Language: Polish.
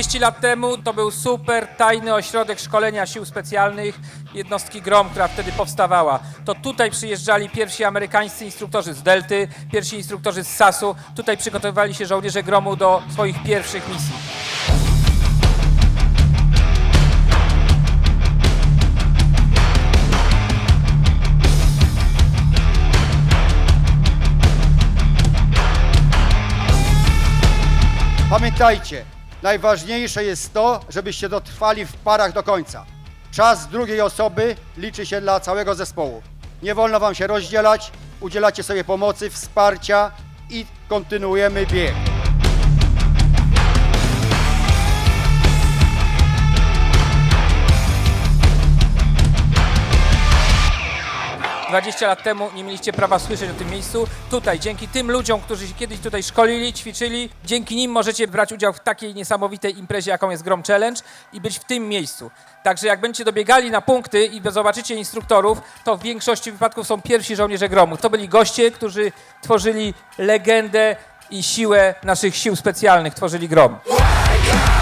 Trzydzieści lat temu to był super tajny ośrodek szkolenia sił specjalnych jednostki GROM, która wtedy powstawała. To tutaj przyjeżdżali pierwsi amerykańscy instruktorzy z Delty, pierwsi instruktorzy z SAS-u. Tutaj przygotowywali się żołnierze GROMu do swoich pierwszych misji. Pamiętajcie, najważniejsze jest to, żebyście dotrwali w parach do końca. Czas drugiej osoby liczy się dla całego zespołu. Nie wolno wam się rozdzielać, udzielacie sobie pomocy, wsparcia i kontynuujemy bieg. 20 lat temu nie mieliście prawa słyszeć o tym miejscu. Tutaj, dzięki tym ludziom, którzy się kiedyś tutaj szkolili, ćwiczyli, dzięki nim możecie brać udział w takiej niesamowitej imprezie, jaką jest Grom Challenge i być w tym miejscu. Także jak będziecie dobiegali na punkty i zobaczycie instruktorów, to w większości wypadków są pierwsi żołnierze Gromu. To byli goście, którzy tworzyli legendę i siłę naszych sił specjalnych, tworzyli Grom. Up!